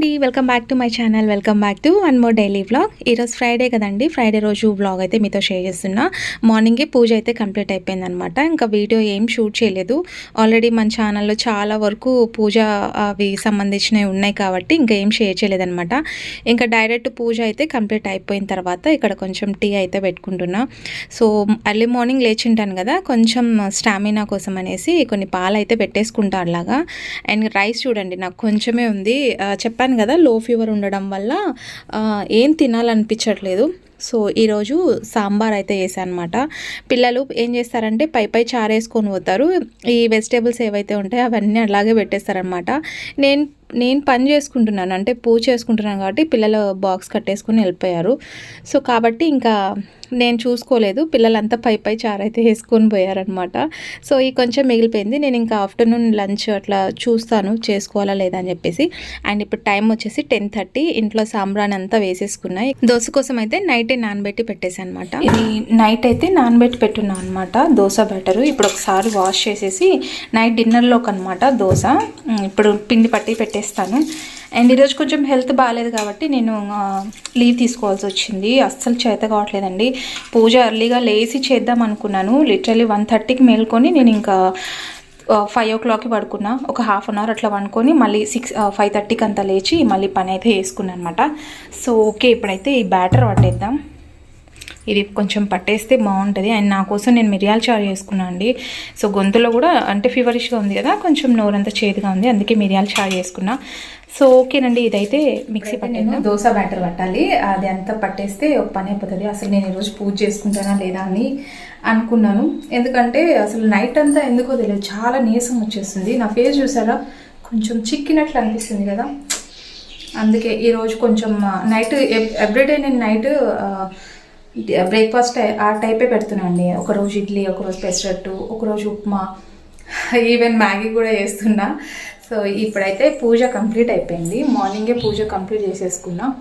Welcome back to my channel welcome back to one more daily vlog. ఈరోజు Friday కదండి Friday రోజు vlog అయితే మీతో షేర్ చేస్తున్నా. మార్నింగే పూజ అయితే కంప్లీట్ అయిపోయింది అనమాట ఇంకా వీడియో ఏం షూట్ చేయలేదు. ఆల్రెడీ మన ఛానల్లో చాలా వరకు పూజ అవి సంబంధించినవి ఉన్నాయి కాబట్టి ఇంకా ఏం షేర్ చేయలేదనమాట ఇంకా డైరెక్ట్ పూజ అయితే కంప్లీట్ అయిపోయిన తర్వాత ఇక్కడ కొంచెం టీ అయితే పెట్టుకుంటున్నా. సో ఎర్లీ మార్నింగ్ లేచింటాను కదా కొంచెం స్టామినా కోసం అనేసి కొన్ని పాలు అయితే పెట్టేసుకుంటా అలాగా అండ్ రైస్ చూడండి నాకు కొంచెమే ఉంది. చెప్ప చెప్పాను కదా లో ఫీవర్ ఉండడం వల్ల ఏం తినాలనిపించట్లేదు. సో ఈరోజు సాంబార్ అయితే చేశానమాట అనమాట పిల్లలు ఏం చేస్తారంటే పై పై చారేసుకొని పోతారు. ఈ వెజిటేబుల్స్ ఏవైతే ఉంటాయో అవన్నీ అలాగే పెట్టేస్తారనమాట. నేను నేను పని చేసుకుంటున్నాను. అంటే పూజ చేసుకుంటున్నాను కాబట్టి పిల్లలు బాక్స్ కట్టేసుకుని వెళ్ళిపోయారు. సో కాబట్టి ఇంకా నేను చూసుకోలేదు. పిల్లలంతా పై పై చారైతే వేసుకొని పోయారనమాట సో ఈ కొంచెం మిగిలిపోయింది. నేను ఇంకా ఆఫ్టర్నూన్ లంచ్ అట్లా చూస్తాను. చేసుకోవాలా లేదా అని చెప్పేసి. అండ్ ఇప్పుడు టైం వచ్చేసి టెన్ థర్టీ. ఇంట్లో సాంబ్రాన్ అంతా వేసేసుకున్నాయి. దోశ కోసం అయితే నైటే నానబెట్టి పెట్టేసాను అనమాట ఇది నైట్ అయితే నానబెట్టి పెట్టున్నాను అనమాట దోశ బ్యాటరు ఇప్పుడు ఒకసారి వాష్ చేసేసి నైట్ డిన్నర్లోకి అనమాట దోశ ఇప్పుడు పిండి పట్టి చేస్తాను. అండ్ ఈరోజు కొంచెం హెల్త్ బాగాలేదు కాబట్టి నేను లీవ్ తీసుకోవాల్సి వచ్చింది. అస్సలు చేత కావట్లేదండి. పూజ ఎర్లీగా లేచి చేద్దాం అనుకున్నాను. లిటరలీ వన్ థర్టీకి మేల్కొని నేను ఇంకా ఫైవ్ ఓ క్లాక్కి పడుకున్నా. ఒక హాఫ్ అన్ అవర్ అట్లా పడుకొని మళ్ళీ సిక్స్ ఫైవ్ థర్టీకి అంతా లేచి మళ్ళీ పని అయితే వేసుకున్నాను అనమాట సో ఓకే ఇప్పుడైతే ఈ బ్యాటర్ పట్టేద్దాం ఇది కొంచెం పట్టేస్తే బాగుంటుంది. అండ్ నా కోసం నేను మిరియాల చారు చేసుకున్నాను అండి. సో గొంతులో కూడా అంటే ఫీవరిష్గా ఉంది కదా కొంచెం నోరంతా చేదుగా ఉంది. అందుకే మిరియాల చారు చేసుకున్నా. సో ఓకేనండి ఇదైతే మిక్సీ పట్టాను దోశ బ్యాటర్ పట్టాలి. అది అంతా పట్టేస్తే ఒక పని అయిపోతుంది. అసలు నేను ఈరోజు పూజ చేసుకుంటానా లేదా అని అనుకున్నాను. ఎందుకంటే అసలు నైట్ అంతా ఎందుకో తెలియదు. చాలా నీరసం వచ్చేస్తుంది. నా ఫేస్ చూసారా? కొంచెం చిక్కినట్లు అనిపిస్తుంది కదా. అందుకే ఈరోజు కొంచెం నైట్ ఎవ్రీడే నేను నైట్ బ్రేక్ఫాస్ట్ ఆ టైపే పెడుతున్నాండి ఒకరోజు ఇడ్లీ ఒకరోజు పెసరట్టు ఒకరోజు ఉప్మా ఈవెన్ మ్యాగీ కూడా చేస్తున్నా. సో ఇప్పుడైతే పూజ కంప్లీట్ అయిపోయింది. మార్నింగే పూజ కంప్లీట్ చేసేసుకున్నా.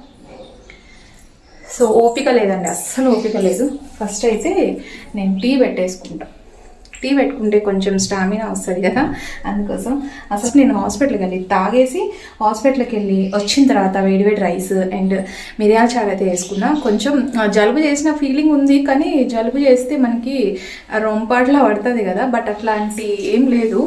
సో ఓపిక లేదండి. అస్సలు ఓపిక లేదు. ఫస్ట్ అయితే నేను టీ పెట్టేసుకుంటాను టీ పెట్టుకుంటే కొంచెం స్టామినా వస్తుంది కదా అందుకోసం అసలు నేను హాస్పిటల్కి వెళ్ళి తాగేసి హాస్పిటల్కి వెళ్ళి వచ్చిన తర్వాత వేడివేడి రైస్ అండ్ మిరియాల చారు అయితే వేసుకున్నా. కొంచెం జలుబు చేసిన ఫీలింగ్ ఉంది కానీ జలుబు చేస్తే మనకి రొంపాట్లా పడుతుంది కదా బట్ అట్లాంటి ఏం లేదు.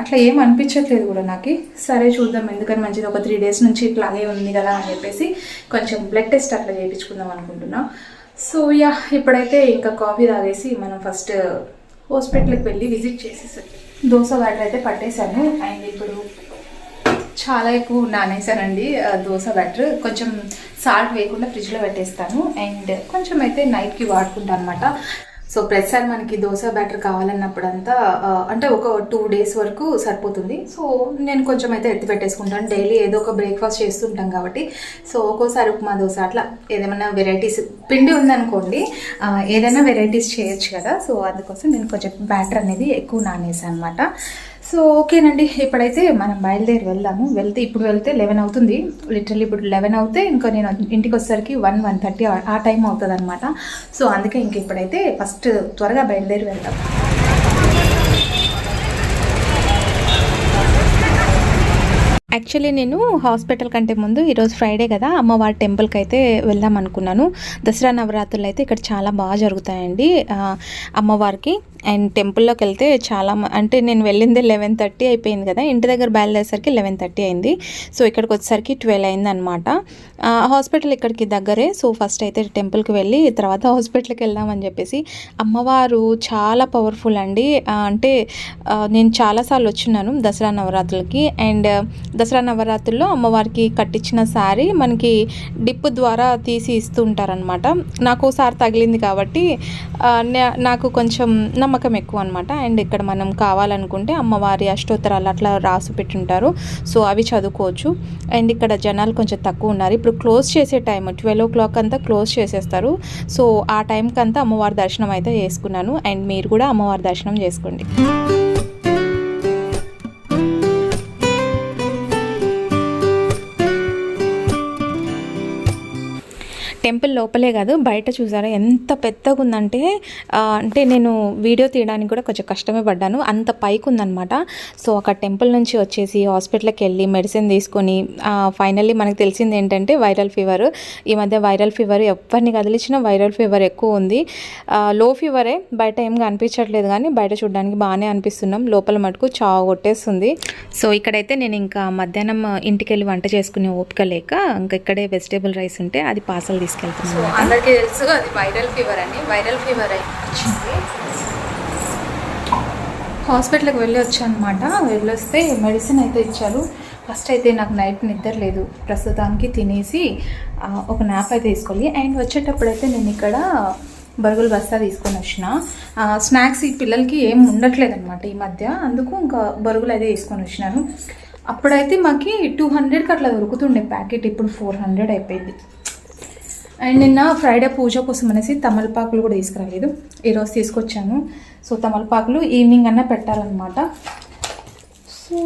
అట్లా ఏం అనిపించట్లేదు కూడా నాకు. సరే చూద్దాం ఎందుకని మంచిది ఒక త్రీ డేస్ నుంచి ఇట్లాగే ఉంది కదా అని చెప్పేసి కొంచెం బ్లడ్ టెస్ట్ అట్లా చేయించుకుందాం అనుకుంటున్నా. సో యా ఇప్పుడైతే ఇంకా కాఫీ తాగేసి మనం ఫస్ట్ హాస్పిటల్కి వెళ్ళి విజిట్ చేసేసాను దోశ బ్యాటర్ అయితే పట్టేశాను. అండ్ ఇప్పుడు చాలా ఎక్కువ నానేసానండి దోశ బ్యాటర్. కొంచెం సాల్ట్ వేయకుండా ఫ్రిడ్జ్లో పెట్టేస్తాను. అండ్ కొంచెం అయితే నైట్కి వాడుకుంటాను అనమాట సో ప్రతిసారి మనకి దోశ బ్యాటర్ కావాలన్నప్పుడంతా అంటే ఒక టూ డేస్ వరకు సరిపోతుంది. సో నేను కొంచెం అయితే ఎత్తి పెట్టేసుకుంటాను. డైలీ ఏదో ఒక బ్రేక్ఫాస్ట్ చేస్తుంటాం కాబట్టి. సో ఒక్కోసారి ఉప్మా దోశ అట్లా ఏదైనా వెరైటీస్ పిండి ఉందనుకోండి ఏదైనా వెరైటీస్ చేయొచ్చు కదా. సో అందుకోసం నేను కొంచెం బ్యాటర్ అనేది ఎక్కువ నానేసాను అనమాట సో ఓకేనండి. ఇప్పుడైతే మనం బయలుదేరి వెళ్దాము. వెళ్తే ఇప్పుడు వెళ్తే లెవెన్ అవుతుంది. లిటరల్లీ ఇప్పుడు లెవెన్ అవుతే ఇంకా నేను ఇంటికి వచ్చేసరికి వన్ వన్ థర్టీ ఆ టైం అవుతుంది అనమాట సో అందుకే ఇంక ఇప్పుడైతే ఫస్ట్ త్వరగా బయలుదేరి వెళ్దాం. యాక్చువల్లీ నేను హాస్పిటల్ కంటే ముందు ఈరోజు ఫ్రైడే కదా అమ్మవారి టెంపుల్కి అయితే వెళ్దాం అనుకున్నాను. దసరా నవరాత్రులు అయితే ఇక్కడ చాలా బాగా జరుగుతాయండి. అమ్మవారికి అండ్ టెంపుల్లోకి వెళ్తే చాలా మ- అంటే నేను వెళ్ళింది లెవెన్ థర్టీ అయిపోయింది కదా ఇంటి దగ్గర బయలుదేరేసరికి లెవెన్ థర్టీ అయింది. సో ఇక్కడికి వచ్చేసరికి ట్వెల్వ్ అయింది అనమాట హాస్పిటల్ ఇక్కడికి దగ్గరే. సో ఫస్ట్ అయితే టెంపుల్కి వెళ్ళి తర్వాత హాస్పిటల్కి వెళ్దామని చెప్పేసి అమ్మవారు చాలా పవర్ఫుల్ అండి. అంటే నేను చాలాసార్లు వచ్చినాను దసరా నవరాత్రులకి. అండ్ దసరా నవరాత్రుల్లో అమ్మవారికి కట్టించిన శారీ మనకి డిప్ ద్వారా తీసి ఇస్తుంటారనమాట నాకు ఒకసారి తగిలింది కాబట్టి నా- నాకు కొంచెం నమ్మకం ఎక్కువ అనమాట అండ్ ఇక్కడ మనం కావాలనుకుంటే అమ్మవారి అష్టోత్తరాలు అట్లా రాసి పెట్టుంటారు. సో అవి చదువుకోవచ్చు. అండ్ ఇక్కడ జనాలు కొంచెం తక్కువ ఉన్నారు. ఇప్పుడు క్లోజ్ చేసే టైం ట్వెల్వ్ ఓ క్లాక్ అంతా క్లోజ్ చేసేస్తారు. సో ఆ టైంకి అంతా అమ్మవారి దర్శనం అయితే చేసుకున్నాను. అండ్ మీరు కూడా అమ్మవారి దర్శనం చేసుకోండి. టెంపుల్ లోపలే కాదు బయట చూసారా ఎంత పెద్దగా ఉందంటే అంటే నేను వీడియో తీయడానికి కూడా కొంచెం కష్టమే పడ్డాను. అంత పైకి ఉందన్నమాట సో అక్కడ టెంపుల్ నుంచి వచ్చేసి హాస్పిటల్కి వెళ్ళి మెడిసిన్ తీసుకొని ఫైనల్లీ మనకు తెలిసింది ఏంటంటే వైరల్ ఫీవర్. ఈ మధ్య వైరల్ ఫీవర్ ఎవరిని కదిలించినా వైరల్ ఫీవర్ ఎక్కువ ఉంది. లో ఫీవరే బయట ఏం కనిపించట్లేదు కానీ బయట చూడడానికి బాగానే అనిపిస్తున్నాం. లోపల మటుకు చావు కొట్టేస్తుంది. సో ఇక్కడైతే నేను ఇంకా మధ్యాహ్నం ఇంటికి వెళ్ళి వంట చేసుకునే ఓపిక లేక ఇంకా ఇక్కడే వెజిటేబుల్ రైస్ ఉంటే అది పార్సల్ తీసుకెళ్తున్నాను అందరికీ తెలుసు అది వైరల్ ఫీవర్ అని. వైరల్ ఫీవర్ వచ్చింది. హాస్పిటల్కి వెళ్ళి వచ్చాను అనమాట వెళ్ళొస్తే మెడిసిన్ అయితే ఇచ్చారు. ఫస్ట్ అయితే నాకు నైట్ నిద్ర లేదు. ప్రస్తుతానికి తినేసి ఒక నాప్ అయితే తీసుకోవాలి. అండ్ వచ్చేటప్పుడు అయితే నేను ఇక్కడ బరుగులు బస్తా తీసుకొని వచ్చిన. స్నాక్స్ ఈ పిల్లలకి ఏం ఉండట్లేదు అనమాట ఈ మధ్య. అందుకు ఇంకా బరుగులు అయితే తీసుకొని వచ్చినాను. అప్పుడైతే మాకి టూ హండ్రెడ్కి అట్లా దొరుకుతుండే ప్యాకెట్. ఇప్పుడు ఫోర్ హండ్రెడ్ అయిపోయింది. అండ్ నిన్న ఫ్రైడే పూజ కోసం అనేసి తమలపాకులు కూడా తీసుకురాలేదు. ఈరోజు తీసుకొచ్చాను. సో తమలపాకులు ఈవినింగ్ అన్న పెట్టాలన్నమాట. సో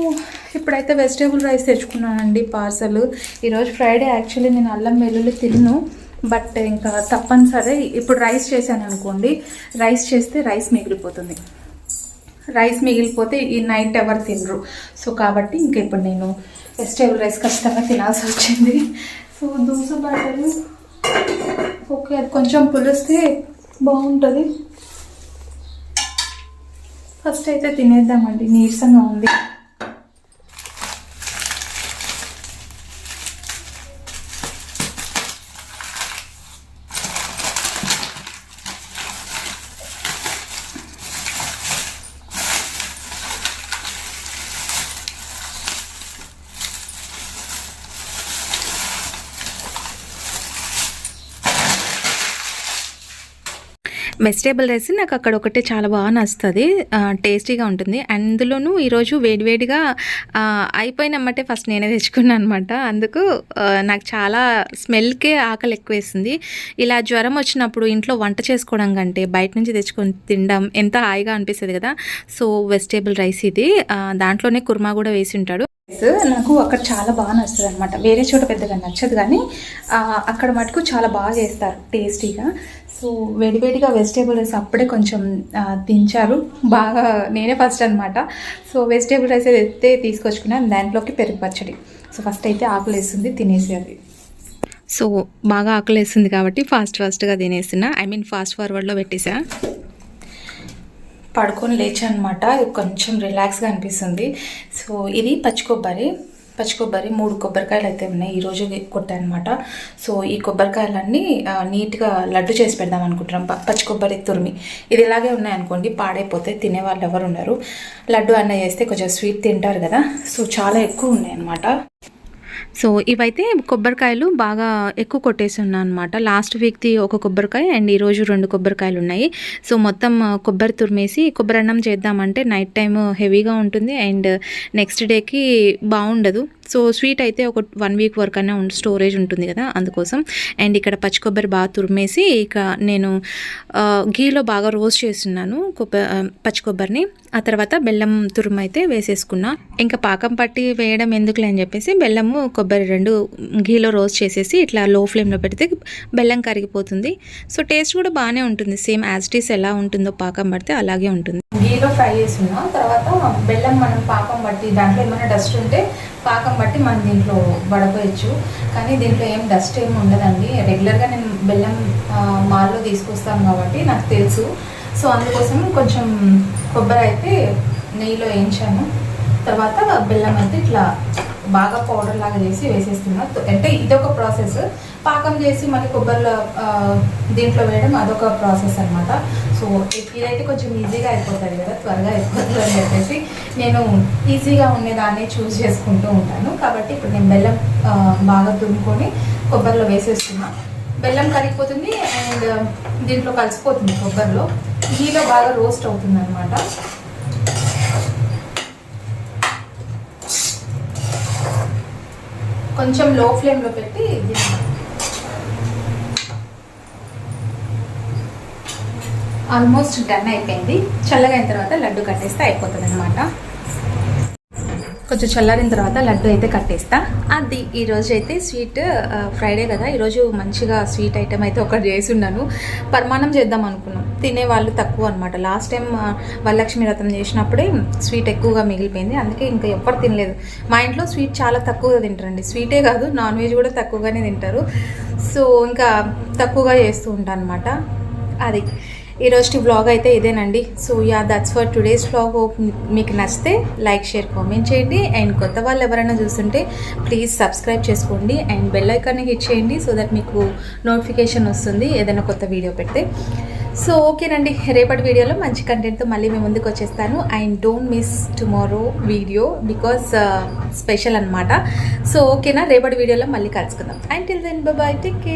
ఇప్పుడైతే వెజిటేబుల్ రైస్ తెచ్చుకున్నానండి పార్సల్. ఈరోజు ఫ్రైడే యాక్చువల్లీ నేను అల్లం వెల్లుల్లి తిను బట్ ఇంకా తప్పనిసరి ఇప్పుడు రైస్ చేశాను అనుకోండి రైస్ చేస్తే రైస్ మిగిలిపోతుంది. రైస్ మిగిలిపోతే ఈ నైట్ ఎవరు తినరు. సో కాబట్టి ఇంకా ఇప్పుడు నేను వెజిటేబుల్ రైస్ ఖచ్చితంగా తినాల్సి వచ్చింది. సో దోశ బట్టలు ఓకే అది కొంచెం పులిస్తే బాగుంటుంది. ఫస్ట్ అయితే తినేద్దామండి నీరసంగా ఉంది. వెజిటేబుల్ రైస్ నాకు అక్కడ ఒకటి చాలా బాగా నచ్చుతుంది. టేస్టీగా ఉంటుంది. అందులోనూ ఈరోజు వేడివేడిగా అయిపోయినమ్మటే ఫస్ట్ నేనే తెచ్చుకున్నాను అనమాట అందుకు నాకు చాలా స్మెల్కే ఆకలి ఎక్కువ ఇలా జ్వరం వచ్చినప్పుడు ఇంట్లో వంట చేసుకోవడం కంటే బయట నుంచి తెచ్చుకొని తినడం ఎంత హాయిగా అనిపిస్తుంది కదా. సో వెజిటేబుల్ రైస్ ఇది. దాంట్లోనే కుర్మా కూడా వేసి ఉంటాడు. నాకు అక్కడ చాలా బాగా నచ్చుతుంది అనమాట వేరే చోట పెద్దగా నచ్చదు కానీ అక్కడ మటుకు చాలా బాగా చేస్తారు టేస్టీగా. సో వేడివేడిగా వెజిటేబుల్ రైస్ అప్పుడే కొంచెం తించారు బాగా నేనే ఫస్ట్ అనమాట సో వెజిటేబుల్ రైస్ అయితే తీసుకొచ్చుకున్నాను దాంట్లోకి పెరుగు పచ్చడి. సో ఫస్ట్ అయితే ఆకులు వేస్తుంది తినేసేది సో బాగా ఆకలి వేస్తుంది కాబట్టి ఫాస్ట్ ఫాస్ట్గా తినేసిన ఐ మీన్ ఫాస్ట్ ఫార్వర్డ్లో పెట్టేసా. పడుకొని లేచా అనమాట కొంచెం రిలాక్స్గా అనిపిస్తుంది. సో ఇది పచ్చి కొబ్బరి. పచ్చి కొబ్బరి మూడు కొబ్బరికాయలు అయితే ఉన్నాయి. ఈరోజు కొట్టానమాట. సో ఈ కొబ్బరికాయలన్నీ నీట్గా లడ్డు చేసి పెడదాం అనుకుంటున్నాం. పచ్చి కొబ్బరి తురిమి. ఇది ఇలాగే ఉన్నాయి అనుకోండి పాడైపోతే తినేవాళ్ళు ఎవరు ఉన్నారు లడ్డు అన్న చేస్తే కొంచెం స్వీట్ తింటారు కదా. సో చాలా ఎక్కువ ఉన్నాయన్నమాట. సో ఇవైతే కొబ్బరికాయలు బాగా ఎక్కువ కొట్టేసి ఉన్నాను అనమాట లాస్ట్ వీక్ది ఒక కొబ్బరికాయ అండ్ ఈరోజు రెండు కొబ్బరికాయలు ఉన్నాయి. సో మొత్తం కొబ్బరి తురిమేసి కొబ్బరి అన్నం చేద్దామంటే నైట్ టైం హెవీగా ఉంటుంది అండ్ నెక్స్ట్ డేకి బాగుండదు. సో స్వీట్ అయితే ఒక వన్ వీక్ వరకు అన్నా స్టోరేజ్ ఉంటుంది కదా అందుకోసం. అండ్ ఇక్కడ పచ్చి కొబ్బరి బాగా తురిమేసి ఇక నేను ఘీలో గీలో బాగా రోస్ట్ చేస్తున్నాను కొబ్బరి పచ్చి కొబ్బరిని. ఆ తర్వాత బెల్లం తురుము అయితే వేసేసుకున్నా. ఇంకా పాకం పట్టి వేయడం ఎందుకులే అని చెప్పేసి బెల్లము కొబ్బరి రెండు గీలో రోస్ట్ చేసేసి ఇట్లా లో ఫ్లేమ్లో పెడితే బెల్లం కరిగిపోతుంది. సో టేస్ట్ కూడా బాగానే ఉంటుంది. సేమ్ యాజ్ టీస్ ఎలా ఉంటుందో పాకం పడితే అలాగే ఉంటుంది. గీలో ఫ్రై చేస్తున్నా. తర్వాత బెల్లం మనం పాకం పట్టి దాంట్లో ఏమైనా డస్ట్ ఉంటే పాకం బట్టి మనం దీంట్లో వడపోయచ్చు కానీ దీంట్లో ఏం డస్ట్ ఏమి ఉండదండి. రెగ్యులర్గా నేను బెల్లం మాల్లో తీసుకొస్తాను కాబట్టి నాకు తెలుసు. సో అందుకోసం కొంచెం కొబ్బరి అయితే నెయ్యిలో వేయించాను. తర్వాత బెల్లం అయితే ఇట్లా బాగా పౌడర్ లాగా చేసి వేసేస్తున్నా. అంటే ఇదొక ప్రాసెస్ పాకం చేసి మళ్ళీ కొబ్బరిలో దీంట్లో వేయడం అదొక ప్రాసెస్ అనమాట సో ఇదైతే కొంచెం ఈజీగా అయిపోతుంది కదా త్వరగా అయిపోతుంది అని చెప్పేసి నేను ఈజీగా ఉండేదాన్ని చూస్ చేసుకుంటూ ఉంటాను. కాబట్టి ఇప్పుడు నేను బెల్లం బాగా తురుముకొని కొబ్బరిలో వేసేస్తున్నా. బెల్లం కరిగిపోతుంది అండ్ దీంట్లో కలిసిపోతుంది కొబ్బరిలో. ఘీలో బాగా రోస్ట్ అవుతుంది అనమాట కొంచెం లో ఫ్లేమ్లో పెట్టి దీన్ని ఆల్మోస్ట్ డన్ అయిపోయింది. చల్లగా అయిన తర్వాత లడ్డు కట్టేస్తే అయిపోతుంది అనమాట కొంచెం చల్లారిన తర్వాత లడ్డు అయితే కట్టేస్తా. అది ఈరోజు అయితే స్వీట్ ఫ్రైడే కదా. ఈరోజు మంచిగా స్వీట్ ఐటెం అయితే ఒకటి చేసి ఉన్నాను. పరమాణం చేద్దాం అనుకున్నాం. తినే వాళ్ళు తక్కువ అనమాట లాస్ట్ టైం వరలక్ష్మి వ్రతం చేసినప్పుడే స్వీట్ ఎక్కువగా మిగిలిపోయింది. అందుకే ఇంకా ఎవ్వరు తినలేదు. మా ఇంట్లో స్వీట్ చాలా తక్కువగా తింటారండి. స్వీటే కాదు నాన్ వెజ్ కూడా తక్కువగానే తింటారు. సో ఇంకా తక్కువగా చేస్తూ ఉంటాను అనమాట అది. ఈరోజు వ్లాగ్ అయితే ఇదేనండి. So yeah that's for today's vlog మీకు నచ్చితే లైక్ షేర్ కామెంట్ చేయండి. అండ్ కొత్త వాళ్ళు ఎవరైనా చూస్తుంటే ప్లీజ్ సబ్స్క్రైబ్ చేసుకోండి. అండ్ బెల్ ఐకాన్ని హిట్ చేయండి సో దట్ మీకు నోటిఫికేషన్ వస్తుంది ఏదైనా కొత్త వీడియో పెడితే. సో ఓకేనండి రేపటి వీడియోలో మంచి కంటెంట్తో మళ్ళీ మేము ముందుకు వచ్చేస్తాను. And don't miss tomorrow video because special అనమాట సో ఓకేనా రేపటి వీడియోలో మళ్ళీ కలుసుకుందాం. And till then bye take care